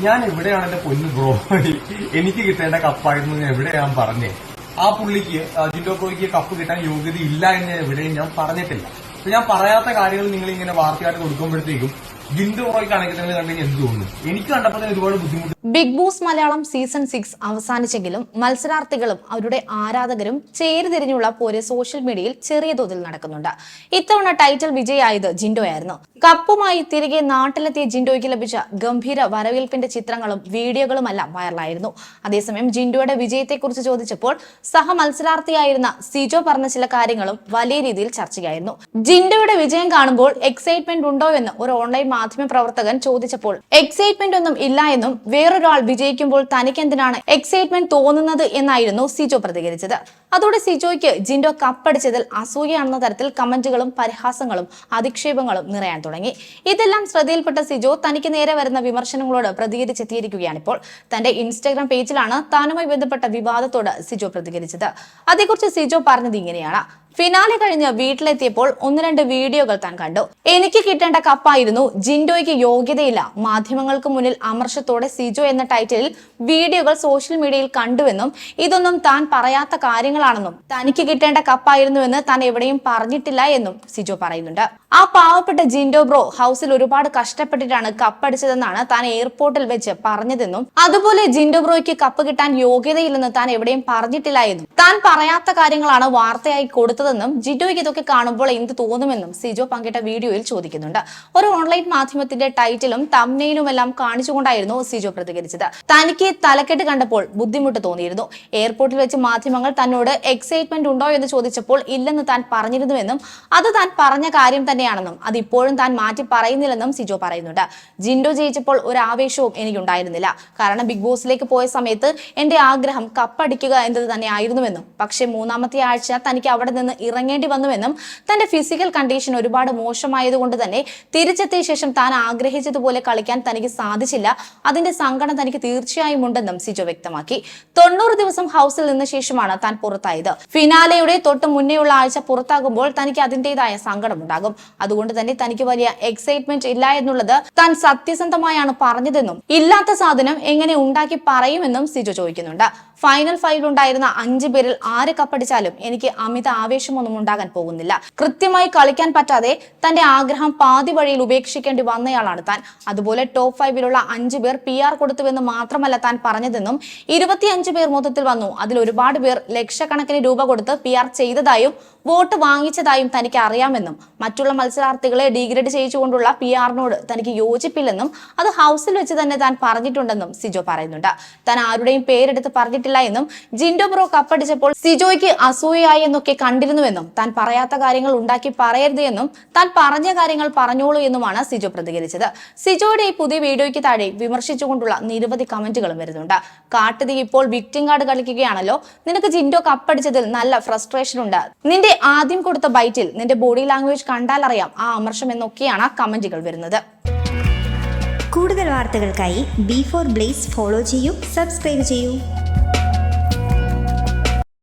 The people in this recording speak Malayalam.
ഞാൻ എവിടെയാണ് എന്റെ പൊന്നു ബ്രോ എനിക്ക് കിട്ടേണ്ട കപ്പായിരുന്നു ഞാൻ എവിടെ ഞാൻ പറഞ്ഞേ? ആ പുള്ളിക്ക് ആ, ജിൻഡോ ബ്രോയ്ക്ക് കപ്പ് കിട്ടാൻ യോഗ്യത ഇല്ല എന്ന് എവിടെയും ഞാൻ പറഞ്ഞിട്ടില്ല. ഞാൻ പറയാത്ത കാര്യങ്ങൾ നിങ്ങൾ ഇങ്ങനെ വാർത്തയായിട്ട് കൊടുക്കുമ്പോഴത്തേക്കും തോന്നുന്നു? എനിക്ക് കണ്ടപ്പോൾ ഒരുപാട് ബുദ്ധിമുട്ട്. Bigg Boss Malayalam season six അവസാനിച്ചെങ്കിലും മത്സരാർത്ഥികളും അവരുടെ ആരാധകരും ചേരിതിരിഞ്ഞുള്ള പോര് സോഷ്യൽ മീഡിയയിൽ ചെറിയ തോതിൽ നടക്കുന്നുണ്ട്. ഇത്തവണ ടൈറ്റിൽ വിജയായത് ജിൻഡോയായിരുന്നു. കപ്പുമായി തിരികെ നാട്ടിലെത്തിയ ജിൻഡോയ്ക്ക് ലഭിച്ച ഗംഭീര വരവേൽപ്പിന്റെ ചിത്രങ്ങളും വീഡിയോകളുമെല്ലാം വൈറലായിരുന്നു. അതേസമയം ജിൻഡോയുടെ വിജയത്തെക്കുറിച്ച് ചോദിച്ചപ്പോൾ സഹ മത്സരാർത്ഥിയായിരുന്ന സിജോ പറഞ്ഞ ചില കാര്യങ്ങളും വലിയ രീതിയിൽ ചർച്ചയായിരുന്നു. ജിൻഡോയുടെ വിജയം കാണുമ്പോൾ എക്സൈറ്റ്മെന്റ് ഉണ്ടോ എന്ന് ഒരു ഓൺലൈൻ മാധ്യമ പ്രവർത്തകൻ ചോദിച്ചപ്പോൾ എക്സൈറ്റ്മെന്റ് ഒന്നും ഇല്ല എന്നും വേറൊരാൾ വിജയിക്കുമ്പോൾ തനിക്ക് എന്തിനാണ് എക്സൈറ്റ്മെന്റ് തോന്നുന്നത് എന്നായിരുന്നു സിജോ പ്രതികരിച്ചത്. അതോടെ സിജോയ്ക്ക് ജിൻഡോ കപ്പടിച്ചതിൽ അസൂയാണെന്ന തരത്തിൽ കമന്റുകളും പരിഹാസങ്ങളും അധിക്ഷേപങ്ങളും നിറയാൻ തുടങ്ങി. ഇതെല്ലാം ശ്രദ്ധയിൽപ്പെട്ട സിജോ തനിക്ക് നേരെ വരുന്ന വിമർശനങ്ങളോട് പ്രതികരിച്ചെത്തിയിരിക്കുകയാണിപ്പോൾ. തന്റെ ഇൻസ്റ്റാഗ്രാം പേജിലാണ് താനുമായി ബന്ധപ്പെട്ട വിവാദത്തോട് സിജോ പ്രതികരിച്ചത്. അതേക്കുറിച്ച് സിജോ പറഞ്ഞത് ഇങ്ങനെയാണ്. ഫിനാലെ കഴിഞ്ഞ് വീട്ടിലെത്തിയപ്പോൾ ഒന്ന് രണ്ട് വീഡിയോകൾ താൻ കണ്ടു. എനിക്ക് കിട്ടേണ്ട കപ്പായിരുന്നു ജിൻഡോയ്ക്ക് യോഗ്യതയില്ല. മാധ്യമങ്ങൾക്ക് മുന്നിൽ അമർഷത്തോടെ സിജോ എന്ന ടൈറ്റിലിൽ വീഡിയോകൾ സോഷ്യൽ മീഡിയയിൽ കണ്ടുവെന്നും ഇതൊന്നും താൻ പറയാത്ത കാര്യങ്ങളാണെന്നും തനിക്ക് കിട്ടേണ്ട കപ്പായിരുന്നുവെന്ന് താൻ എവിടെയും പറഞ്ഞിട്ടില്ല എന്നും സിജോ പറയുന്നുണ്ട്. ആ പാവപ്പെട്ട ജിൻഡോ ബ്രോ ഹൗസിൽ ഒരുപാട് കഷ്ടപ്പെട്ടിട്ടാണ് കപ്പടിച്ചതെന്നാണ് താൻ എയർപോർട്ടിൽ വെച്ച് പറഞ്ഞതെന്നും അതുപോലെ ജിൻഡോ ബ്രോയ്ക്ക് കപ്പ് കിട്ടാൻ യോഗ്യതയില്ലെന്ന് താൻ എവിടെയും പറഞ്ഞിട്ടില്ല എന്നും താൻ പറയാത്ത കാര്യങ്ങളാണ് വാർത്തയായി കൊടുത്തതെന്നും ജിഡോയ്ക്ക് ഇതൊക്കെ കാണുമ്പോൾ എന്ത് തോന്നുമെന്നും സിജോ പങ്കിട്ട വീഡിയോയിൽ ചോദിക്കുന്നുണ്ട്. ഒരു ഓൺലൈൻ മാധ്യമത്തിന്റെ ടൈറ്റിലും തമ്നയിലും എല്ലാം കാണിച്ചുകൊണ്ടായിരുന്നു സിജോ പ്രതികരിച്ചത്. തനിക്ക് തലക്കെട്ട് കണ്ടപ്പോൾ ബുദ്ധിമുട്ട് തോന്നിയിരുന്നു. എയർപോർട്ടിൽ വെച്ച് മാധ്യമങ്ങൾ തന്നോട് എക്സൈറ്റ്മെന്റ് ഉണ്ടോ എന്ന് ചോദിച്ചപ്പോൾ ഇല്ലെന്ന് താൻ പറഞ്ഞിരുന്നുവെന്നും അത് താൻ പറഞ്ഞ കാര്യം തന്നെയാണെന്നും അത് ഇപ്പോഴും താൻ മാറ്റി പറയുന്നില്ലെന്നും സിജോ പറയുന്നുണ്ട്. ജിൻഡോ ജയിച്ചപ്പോൾ ഒരു ആവേശവും എനിക്കുണ്ടായിരുന്നില്ല. കാരണം ബിഗ് ബോസിലേക്ക് പോയ സമയത്ത് എന്റെ ആഗ്രഹം കപ്പടിക്കുക എന്നത് തന്നെയായിരുന്നുവെന്നും പക്ഷേ മൂന്നാമത്തെ ആഴ്ച തനിക്ക് അവിടെ നിന്ന് ഇറങ്ങേണ്ടി വന്നുവെന്നും തന്റെ ഫിസിക്കൽ കണ്ടീഷൻ ഒരുപാട് മോശമായതുകൊണ്ട് തന്നെ തിരിച്ചെത്തിയ ശേഷം താൻ ആഗ്രഹിച്ചതുപോലെ കളിക്കാൻ തനിക്ക് സാധിച്ചില്ല. അതിന്റെ സങ്കടം തനിക്ക് തീർച്ചയായും ഉണ്ടെന്നും സിജോ വ്യക്തമാക്കി. തൊണ്ണൂറ് ദിവസം ഹൗസിൽ നിന്ന ശേഷമാണ് താൻ പുറത്തായത്. ഫിനാലയുടെ തൊട്ട് മുന്നേയുള്ള ആഴ്ച പുറത്താകുമ്പോൾ തനിക്ക് അതിന്റേതായ സങ്കടമുണ്ടാകും അതുകൊണ്ട് തന്നെ തനിക്ക് വലിയ എക്സൈറ്റ്മെന്റ് ഇല്ല എന്നുള്ളത് താൻ സത്യസന്ധമായാണ് പറഞ്ഞതെന്നും ഇല്ലാത്ത സാധനം എങ്ങനെ ഉണ്ടാക്കി പറയുമെന്നും സിജോ ചോദിക്കുന്നുണ്ട്. ഫൈനൽ ഫൈവിലുണ്ടായിരുന്ന അഞ്ച് പേരിൽ ആര് കപ്പടിച്ചാലും എനിക്ക് അമിത ആവേശമൊന്നും ഉണ്ടാകാൻ പോകുന്നില്ല. കൃത്യമായി കളിക്കാൻ പറ്റാതെ തന്റെ ആഗ്രഹം പാതി വഴിയിൽ ഉപേക്ഷിക്കേണ്ടി വന്നയാളാണ് താൻ. അതുപോലെ ടോപ്പ് ഫൈവിലുള്ള അഞ്ച് പേർ പി ആർ കൊടുത്തുവെന്ന് മാത്രമല്ല താൻ പറഞ്ഞതെന്നും ഇരുപത്തിയഞ്ച് പേർ മൊത്തത്തിൽ വന്നു. അതിൽ ഒരുപാട് പേർ ലക്ഷക്കണക്കിന് രൂപ കൊടുത്ത് പി ആർ ചെയ്തതായും വോട്ട് വാങ്ങിച്ചതായും തനിക്ക് അറിയാമെന്നും മറ്റുള്ള മത്സരാർത്ഥികളെ ഡിഗ്രേഡ് ചെയ്യിച്ചുകൊണ്ടുള്ള പി ആറിനോട് തനിക്ക് യോജിപ്പില്ലെന്നും അത് ഹൗസിൽ വെച്ച് തന്നെ താൻ പറഞ്ഞിട്ടുണ്ടെന്നും സിജോ പറയുന്നുണ്ട്. താൻ ആരുടെയും പേരെടുത്ത് പറഞ്ഞിട്ടില്ല എന്നും ജിൻഡോ ബ്രോ കപ്പടിച്ചപ്പോൾ സിജോയ്ക്ക് അസൂയായി എന്നൊക്കെ കണ്ടിരുന്നുവെന്നും താൻ പറയാത്ത കാര്യങ്ങൾ ഉണ്ടാക്കി പറയരുത് എന്നും താൻ പറഞ്ഞ കാര്യങ്ങൾ പറഞ്ഞോളൂ എന്നുമാണ് സിജോ പ്രതികരിച്ചത്. സിജോയുടെ ഈ പുതിയ വീഡിയോയ്ക്ക് താഴെ വിമർശിച്ചുകൊണ്ടുള്ള നിരവധി കമന്റുകളും വരുന്നുണ്ട്. കാട്ടുതീ ഇപ്പോൾ വിക്ടിം കാർഡ് കളിക്കുകയാണല്ലോ. നിനക്ക് ജിൻഡോ കപ്പടിച്ചതിൽ നല്ല ഫ്രസ്ട്രേഷൻ ഉണ്ട്. നിന്റെ ആദ്യം കൊടുത്ത ബൈറ്റിൽ നിന്റെ ബോഡി ലാംഗ്വേജ് കണ്ടാൽ അറിയാം ആ അമർഷം എന്നൊക്കെയാണ് കമന്റുകൾ വരുന്നത്. കൂടുതൽ വാർത്തകൾക്കായി ബി ഫോർ ബ്ലേസ് ഫോളോ ചെയ്യൂ സബ്സ്ക്രൈബ് ചെയ്യൂ.